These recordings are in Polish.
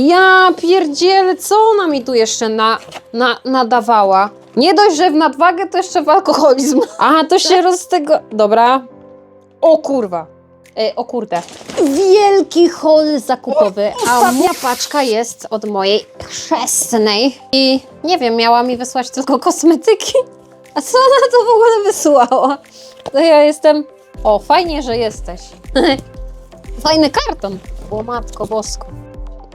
Ja pierdzielę, co ona mi tu jeszcze na, na, nadawała? Nie dość, że w nadwagę, to jeszcze w alkoholizm. A, to się roz tego... Dobra. O kurwa. E, o kurde. Wielki hol zakupowy, a moja paczka jest od mojej chrzestnej. I nie wiem, miała mi wysłać tylko kosmetyki. A co ona to w ogóle wysłała? To ja jestem... O, fajnie, że jesteś. Fajny karton. O matko bosko.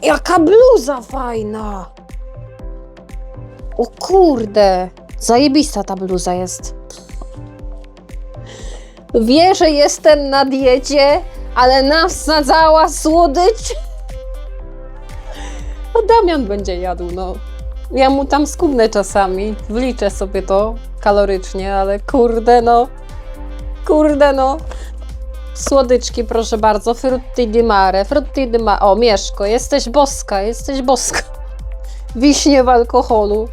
Jaka bluza fajna! O kurde! Zajebista ta bluza jest. Wie, że jestem na diecie, ale nasadzała słodycz. A Damian będzie jadł, no. Ja mu tam skubnę czasami, wliczę sobie to kalorycznie, ale kurde no. Kurde no. Słodyczki, proszę bardzo. Frutti di mare, frutti di mare. O, Mieszko, jesteś boska, jesteś boska. Wiśnie w alkoholu.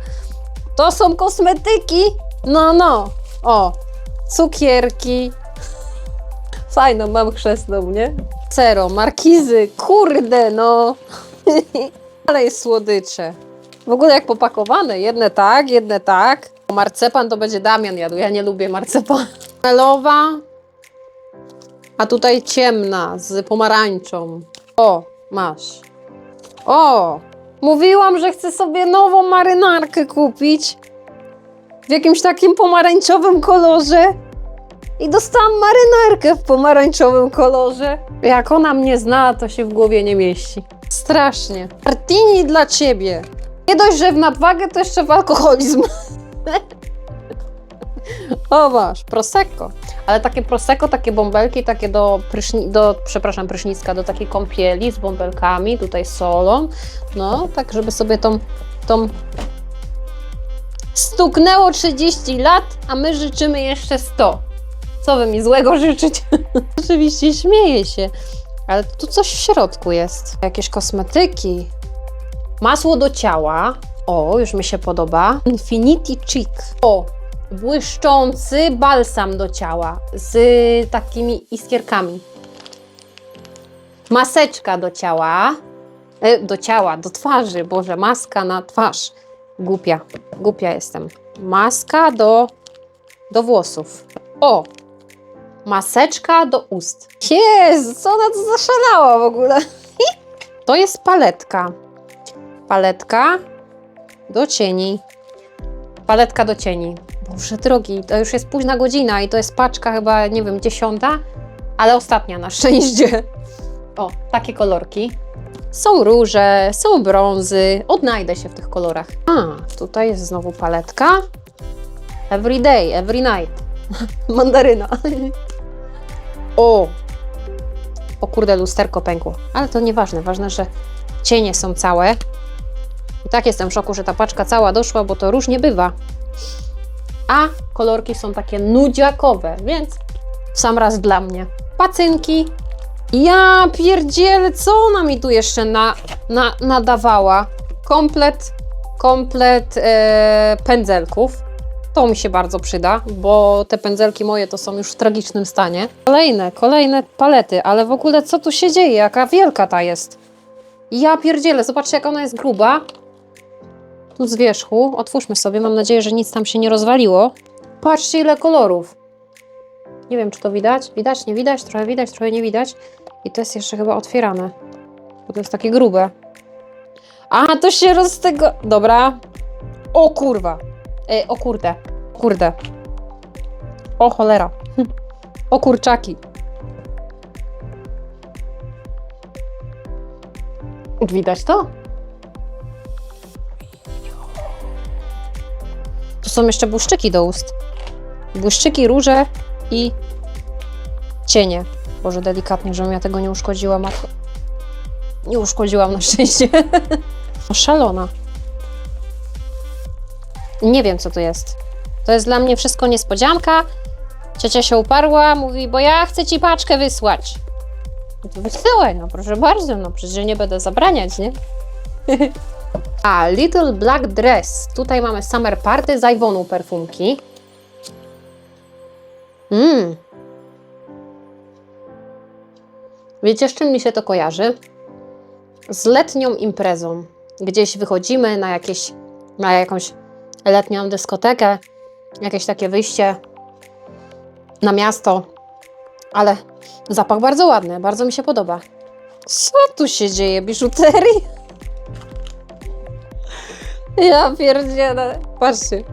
To są kosmetyki. No, no. O, cukierki. Fajną mam chrzestną, nie? Cero, markizy, kurde, no. Ale jest słodycze. W ogóle jak popakowane. Jedne tak, jedne tak. Marcepan to będzie Damian jadł. Ja nie lubię marcepanu. Melowa, a tutaj ciemna z pomarańczą. O, masz. O, mówiłam, że chcę sobie nową marynarkę kupić. W jakimś takim pomarańczowym kolorze. I dostałam marynarkę w pomarańczowym kolorze. Jak ona mnie zna, to się w głowie nie mieści. Strasznie. Martini dla ciebie. Nie dość, że w nadwagę, to jeszcze w alkoholizm. o masz, prosecco. Ale takie prosecco, takie bąbelki, takie do, pryszni, do przepraszam, prysznicka, do takiej kąpieli z bąbelkami, tutaj solą. No, tak żeby sobie tą, tą... Stuknęło 30 lat, a my życzymy jeszcze 100. Co wy mi złego życzyć? Oczywiście śmieję się. Ale tu coś w środku jest. Jakieś kosmetyki. Masło do ciała. O, już mi się podoba. Infinity Cheek. O, błyszczący balsam do ciała z takimi iskierkami. Maseczka do ciała. E, do ciała, do twarzy. Boże, maska na twarz. Głupia, głupia jestem. Maska do, do włosów. O, maseczka do ust. Jezu, co ona tu zaszalała w ogóle? To jest paletka. Paletka do cieni. Paletka do cieni. Boże drogi, to już jest późna godzina i to jest paczka chyba, nie wiem, dziesiąta, ale ostatnia na szczęście. O, takie kolorki. Są róże, są brązy. Odnajdę się w tych kolorach. A, tutaj jest znowu paletka. Every day, every night. Mandaryna. o! O kurde, lusterko pękło. Ale to nieważne. Ważne, że cienie są całe. I tak jestem w szoku, że ta paczka cała doszła, bo to różnie bywa. A kolorki są takie nudziakowe, więc sam raz dla mnie. Pacynki. Ja pierdzielę, co ona mi tu jeszcze na, na, nadawała? Komplet, komplet e, pędzelków. To mi się bardzo przyda, bo te pędzelki moje to są już w tragicznym stanie. Kolejne, kolejne palety, ale w ogóle co tu się dzieje? Jaka wielka ta jest. Ja pierdzielę, zobaczcie jak ona jest gruba. Z wierzchu, otwórzmy sobie, mam nadzieję, że nic tam się nie rozwaliło. Patrzcie ile kolorów. Nie wiem, czy to widać. Widać, nie widać, trochę widać, trochę nie widać. I to jest jeszcze chyba otwierane, bo to jest takie grube. A, to się roz tego... Dobra. O kurwa. E, o kurde. Kurde. O cholera. O kurczaki. Widać to? Są jeszcze błyszczyki do ust. Błyszczyki, róże i cienie. Boże, delikatnie, żebym ja tego nie uszkodziła, matko. Nie uszkodziłam na szczęście. Szalona. Nie wiem, co to jest. To jest dla mnie wszystko niespodzianka. Ciocia się uparła, mówi, bo ja chcę ci paczkę wysłać. No wysyłaj, no proszę bardzo, no przecież nie będę zabraniać, nie? A, Little Black Dress. Tutaj mamy Summer Party z Ivonu perfumki. Mmm. Wiecie, z czym mi się to kojarzy? z letnią imprezą. Gdzieś wychodzimy na jakieś, na jakąś letnią dyskotekę, jakieś takie wyjście na miasto, ale zapach bardzo ładny, bardzo mi się podoba. Co tu się dzieje? Biżuterii? Ja pierdzielę. Patrzcie.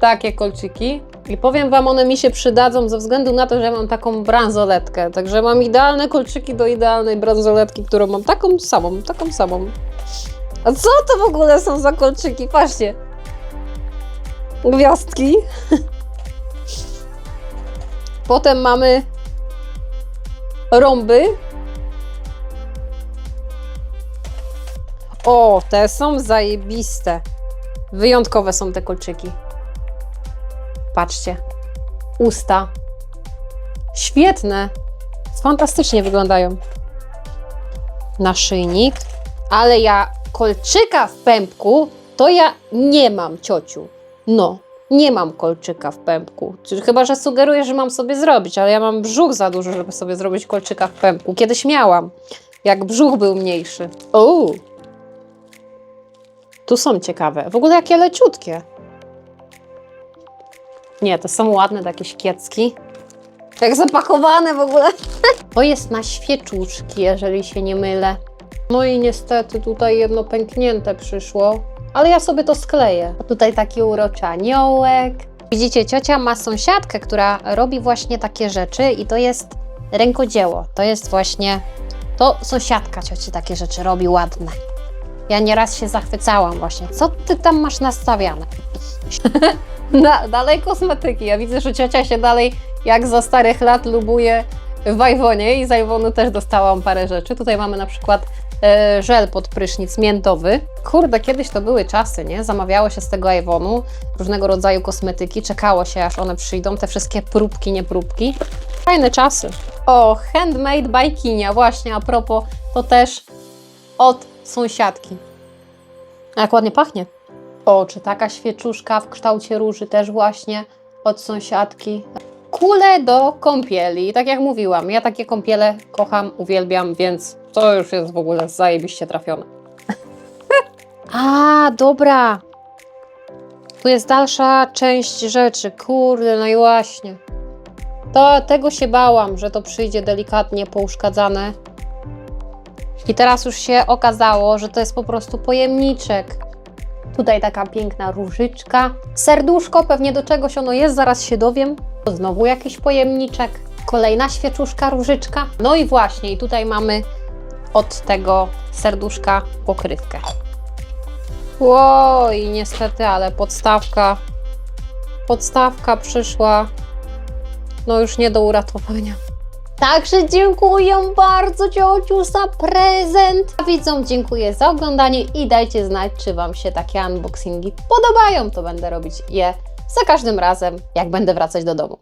Takie kolczyki. I powiem Wam, one mi się przydadzą ze względu na to, że mam taką bransoletkę. Także mam idealne kolczyki do idealnej bransoletki, którą mam taką samą, taką samą. A co to w ogóle są za kolczyki? Patrzcie. Gwiazdki. Potem mamy rąby. O, te są zajebiste. Wyjątkowe są te kolczyki. Patrzcie. Usta. Świetne. Fantastycznie wyglądają. Naszyjnik. Ale ja kolczyka w pępku to ja nie mam, ciociu. No, nie mam kolczyka w pępku. Chyba, że sugeruję, że mam sobie zrobić, ale ja mam brzuch za duży, żeby sobie zrobić kolczyka w pępku. Kiedyś miałam, jak brzuch był mniejszy. O! Tu są ciekawe. W ogóle jakie leciutkie. Nie, to są ładne takie kiecki. Jak zapakowane w ogóle. To jest na świeczuszki, jeżeli się nie mylę. No i niestety tutaj jedno pęknięte przyszło, ale ja sobie to skleję. Tutaj taki uroczy aniołek. Widzicie, ciocia ma sąsiadkę, która robi właśnie takie rzeczy i to jest rękodzieło. To jest właśnie, to sąsiadka cioci takie rzeczy robi ładne. Ja nieraz się zachwycałam właśnie. Co ty tam masz nastawiane? Da, dalej kosmetyki. Ja widzę, że ciocia się dalej, jak za starych lat, lubuje w Iwonie i z Iwonu też dostałam parę rzeczy. Tutaj mamy na przykład e, żel pod prysznic miętowy. Kurde, kiedyś to były czasy, nie? Zamawiało się z tego Iwonu różnego rodzaju kosmetyki, czekało się aż one przyjdą, te wszystkie próbki, nie próbki. Fajne czasy. O, handmade by Kinia, właśnie a propos, to też od sąsiadki. A Jak ładnie pachnie. O, czy taka świeczuszka w kształcie róży też właśnie od sąsiadki. Kule do kąpieli. Tak jak mówiłam, ja takie kąpiele kocham, uwielbiam, więc to już jest w ogóle zajebiście trafione. A, dobra. Tu jest dalsza część rzeczy. Kurde, no i właśnie. To tego się bałam, że to przyjdzie delikatnie pouszkadzane. I teraz już się okazało, że to jest po prostu pojemniczek. Tutaj taka piękna różyczka. Serduszko, pewnie do czegoś ono jest, zaraz się dowiem. Znowu jakiś pojemniczek. Kolejna świeczuszka, różyczka. No i właśnie, i tutaj mamy od tego serduszka pokrywkę. Ło, i niestety, ale podstawka, podstawka przyszła, no już nie do uratowania. Także dziękuję bardzo ciociu za prezent. A widzom dziękuję za oglądanie i dajcie znać, czy Wam się takie unboxingi podobają. To będę robić je za każdym razem, jak będę wracać do domu.